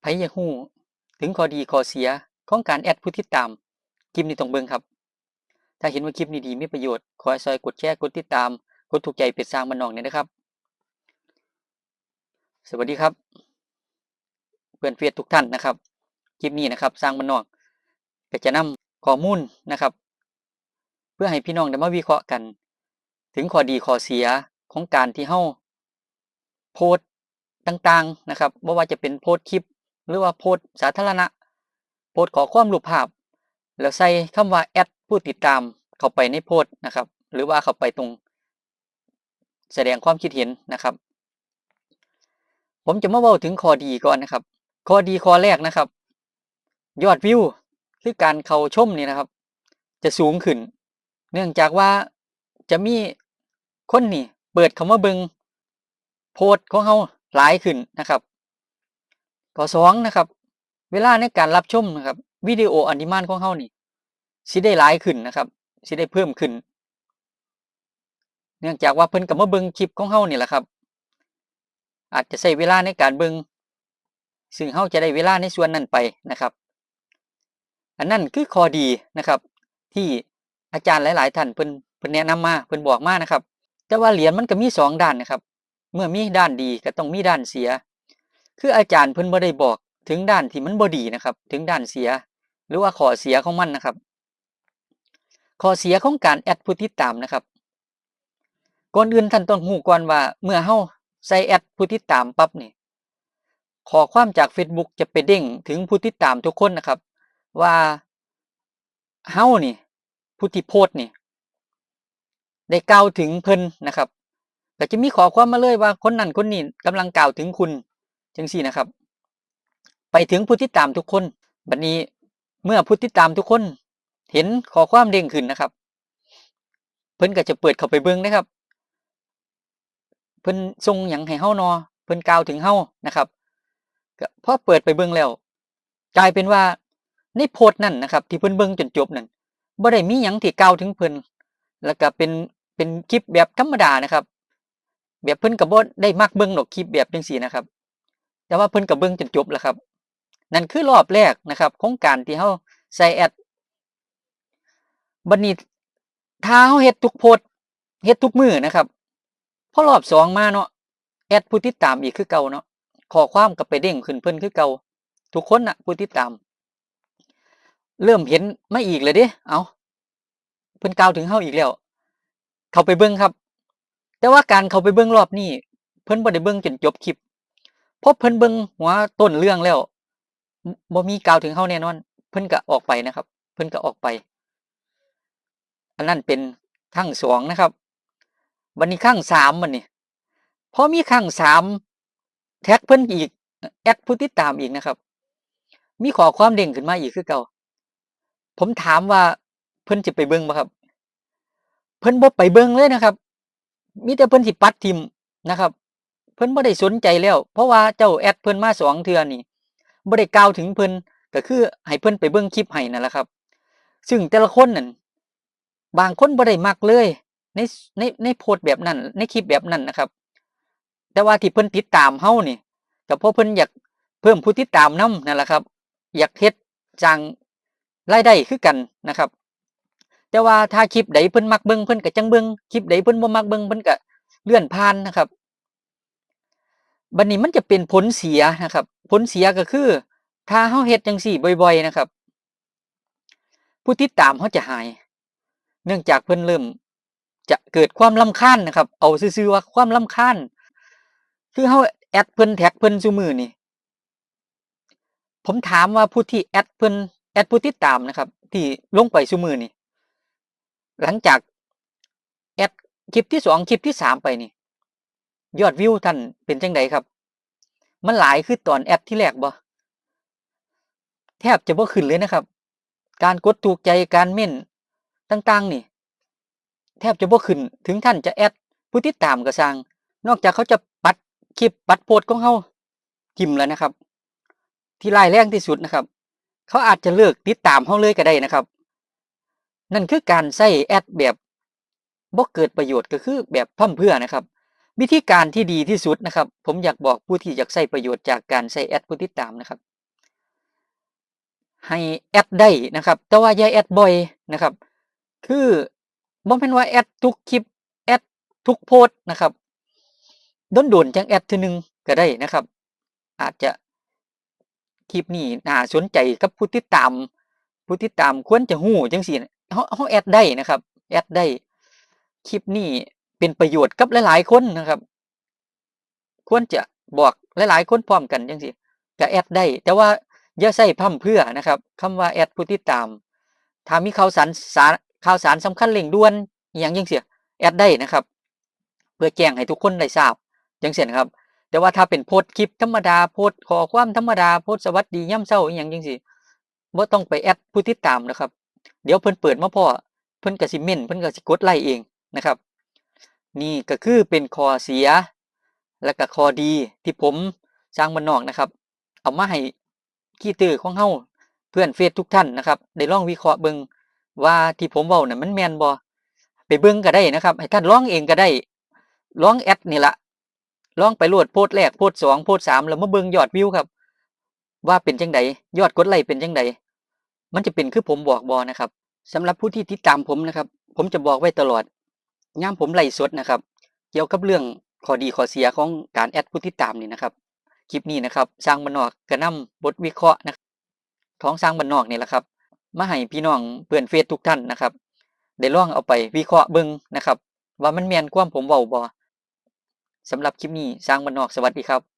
ไผอยากฮู้ถึงข้อดีข้อเสียของการแอดผู้ติดตามคลิปนี้ต้องเบิ่งครับ ถ้าเห็นว่าคลิปนี้ดีมีประโยชน์ขอให้ซอยกดแชร์กดติดตาม กดถูกใจเพจสร้างบ้านนอกเนี่ยนะครับ สวัสดีครับ เพื่อนเฟียทุกท่านนะครับคลิปนี้นะครับสร้างบ้านนอกก็จะนำข้อมูลนะครับ เพื่อให้พี่น้องได้มาวิเคราะห์กัน ถึงข้อดีข้อเสียของการที่เฮาโพสต์ต่างๆนะครับบ่ว่าจะเป็นโพสต์คลิป หรือว่าโพสสาธารณะ โพสขอความรูปภาพ แล้วใส่คำว่าแอดผู้ติดตามเข้าไปในโพสนะครับ หรือว่าเข้าไปตรง แสดงความคิดเห็นนะครับ ผมจะมาเว้าถึงข้อดีก่อนนะครับข้อดีข้อแรกนะครับ ยอดวิวคือการเข้าชมนี่นะครับ จะสูงขึ้น เนื่องจากว่าจะมีคนนี่เปิดคำว่าเบิงโพสของเฮาหลายขึ้นนะครับ ข้อสองนะครับ เวลาในการรับชมนะครับวิดีโออันดิมานของเฮานี่สิได้หลายขึ้นนะครับสิได้เพิ่มขึ้น เนื่องจากว่าเพิ่นก็มาเบิงคลิปของเฮานี่แหละครับ อาจจะใช้เวลาในการเบิงซึ่งเฮาจะได้เวลาในส่วนนั้นไปนะครับ อันนั้นคือข้อดีนะครับ ที่อาจารย์หลาย ๆ ท่านเพิ่นเพิ่นแนะนำมาเพิ่นบอกมานะครับ แต่ว่าเหรียญมันก็มีสองด้านนะครับ เมื่อมีด้านดีก็ต้องมีด้านเสีย คืออาจารย์เพิ่นบ่ได้บอกถึงด้านที่มันบ่ดีนะครับ ถึงด้านเสีย หรือว่าข้อเสียของมันนะครับข้อเสียของการแอดผู้ติดตามนะครับก่อนอื่นท่านต้องรู้ก่อนว่า เมื่อเฮาใส่แอดผู้ติดตามปั๊บนี่ขอความจาก Facebook จะไปเด้งถึงผู้ติดตามทุกคนนะครับ ว่าเฮานี่ผู้ที่โพสต์นี่ได้กล่าวถึงเพิ่นนะครับก็จะมีขอความมาเลยว่าคนนั้นคนนี้กำลังกล่าวถึงคุณ จังซี่นะครับ ไปถึงผู้ติดตามทุกคนบัดนี้เมื่อผู้ติดตามทุกคน เห็นข้อความเด้งขึ้นนะครับ เพิ่นก็จะเปิดเข้าไปเบิ่งนะครับ เพิ่นส่งหยังให้เฮานอ เพิ่นกล่าวถึงเฮานะครับก็พอเปิดไปเบิ่งแล้ว กลายเป็นว่าในโพสต์นั่นนะครับ ที่เพิ่นเบิ่งจนจบนั่นบ่ได้มีหยังที่กล่าวถึงเพิ่นแล้วก็เป็นเป็นคลิปแบบธรรมดานะครับ แบบเพิ่นก็บ่ได้มักเบิ่งดอกคลิปแบบจังซี่นะครับ แต่ว่าเพิ่นก็เบิ่งจนจบแล้วครับ นั่นคือรอบแรกนะครับของการที่เฮาใส่แอดบัดนี้ถ้าเฮาเฮ็ดทุกโพสเฮ็ดทุกมือนะครับพอรอบสองมาเนาะแอดผู้ติดตามอีกคือเก่าเนาะข้อความก็ไปเด้งขึ้นเพิ่นคือเก่าทุกคนน่ะผู้ติดตาม เริ่มเห็นไมาอีกเลยเด้เอาเพิ่นกล่าวถึงเฮาอีกแล้ว เขาไปเบิ่งครับ แต่ว่าการเขาไปเบิ่งรอบนี้ เพิ่นบ่ได้เบิ่งจนจบคลิป พอเพิ่นเบิงหัวต้นเรื่องแล้วบ่มีกล่าวถึงเฮาแน่นอน เพิ่นก็ออกไปนะครับ เพิ่นก็ออกไป อันนั้นเป็นครั้งสองนะครับวันนี้ครั้งสามมันนี่พอมีครั้งสามแท็กเพิ่นอีกแอดผู้ติดตามอีกนะครับ มีขอความเด้งขึ้นมาอีกคือเก่า ผมถามว่าเพิ่นจะไปเบิ่งบ่ครับ เพิ่นบ่ไปเบิ่งเลยนะครับ มีแต่เพิ่นสิปัดทิมนะครับ พิ่นบ่ได้สนใจแล้ว เพราะว่าเจ้าแอดเพิ่นมาสองเทื่อนี่บ่ได้กล่าวถึงเพิ่นก็คือให้เพิ่นไปเบิ่งคลิปให้นั่นแหละครับ ซึ่งแต่ละคนนั่นบางคนบ่ได้มักเลย ในในในโพสแบบนั้น ในคลิปแบบนั้นนะครับ แต่ว่าที่เพิ่นติดตามเฮานี่ก็เพราะเพิ่นอยากเพิ่มผู้ติดตามนํนั่นแหละครับ อยากเฮ็ดจังรายได้คือกันนะครับ แต่ว่าถ้าคลิปใดเพิ่นมักเบิ่งเพิ่นก็จังเบิ่งคลิปใดเพิ่นบ่มักเบิ่งเพิ่นก็เลื่อนผ่านนะครับ บัดนี้มันจะเป็นผลเสียนะครับ ผลเสียก็คือ ถ้าเฮาเฮ็ดจังซี่บ่อย ๆ นะครับ ผู้ติดตามเฮาจะหาย เนื่องจากเพิ่นเริ่ม จะเกิดความรำคาญนะครับ เอาซื่อๆว่าความรำคาญคือเฮาแอดเพิ่นแท็กเพิ่นซุมือนี่ผมถามว่าผู้ที่แอดเพิ่นแอดผู้ติดตามนะครับ ที่ลงไปซุมือนี่หลังจากแอดคลิปที่สองคลิปที่สามไปนี่ ยอดวิวท่านเป็นจังไดครับ มันหลายคือตอนแอดที่แรกบ่แทบจะบ่ขึ้นเลยนะครับ การกดถูกใจการเม่นต่างๆ นี่ แทบจะบ่ขึ้น ถึงท่านจะแอดผู้ติดตามก็สร้าง นอกจากเขาจะปัดคลิปปัดโพสของเฮาทิมแล้วนะครับ ที่รายแรงที่สุดนะครับ เขาอาจจะเลิกติดตามเฮาเลยก็ได้นะครับ นั่นคือการใช้แอดแบบบ่เกิดประโยชน์ก็คือแบบพร่ำเพื่อนะครับ วิธีการที่ดีที่สุดนะครับ ผมอยากบอกผู้ที่อยากใช้ประโยชน์จากการใช้แอดผู้ติดตามนะครับ ให้แอดได้นะครับ แต่ว่าอย่าแอดบ่อยนะครับ คือบ่แม่นว่าแอดทุกคลิปแอดทุกโพสต์นะครับโดนๆจังแอดทื่อหนึงก็ได้นะครับ อาจจะคลิปนี้น่าสนใจกับผู้ติดตาม ผู้ติดตามควรจะฮู้จังซี่เฮาเฮาแอดได้นะครับ แอดได้คลิปนี้ เป็นประโยชน์กับหลายๆคนนะครับ ควรจะบอกหลายๆคนพร้อมกันจังซี่ก็แอดได้ แต่ว่าอย่าใช้พร่ำเพื่อนะครับคำว่าแอดผู้ติดตามถ้ามีข่าวสารสารข่าวสารสำคัญเร่งด่วนอหยังจังซี่แอดได้นะครับ เพื่อแจ้งให้ทุกคนได้ทราบจังซี่นะครับ แต่ว่าถ้าเป็นโพสต์คลิปธรรมดาโพสต์ข้อความธรรมดาโพสต์สวัสดียามเช้าอีหยังจังซี่บ่ต้องไปแอดผู้ติดตามนะครับ เดี๋ยวเพิ่นเปิดมาพ้อเพิ่นก็สิเม้นเพิ่นก็สิกดไลค์เองนะครับ นี่ก็คือเป็นข้อเสีย และก็ข้อดีที่ผมสร้างบ้านนอกนะครับ เอามาให้คีเตอร์ของเฮาเพื่อนเฟซทุกท่านนะครับ ได้ลองวิเคราะห์เบิงว่าที่ผมเว้าน่ะมันแมนบ่ไปเบิ่งก็ได้นะครับ ให้ท่านลองเองก็ได้ลองแอดนี่ล่ะลองไปโหลดโพสแรกโพสสองโพสสามแล้วมาเบิ่งยอดวิวครับ ว่าเป็นจังไดยอดกดไลค์เป็นจังไดมันจะเป็นคือผมบอกบ่นะครับสำหรับผู้ที่ติดตามผมนะครับ ผมจะบอกไว้ตลอด ยามผมไล่สดนะครับ เกี่ยวกับเรื่องข้อดีข้อเสียของการแอดผู้ติดตามนี่นะครับ คลิปนี้นะครับสร้างบรรนนอกกระนำบทวิเคราะห์นะท้องสร้างบรรนนอกนี่แหละครับ มาให้พี่น้องเพื่อนเฟซทุกท่านนะครับ ได้ลองเอาไปวิเคราะห์เบิ้งนะครับ ว่ามันแมนความผมเว้าบ่สำหรับคลิปนี้สร้างบ้านนอกสวัสดีครับ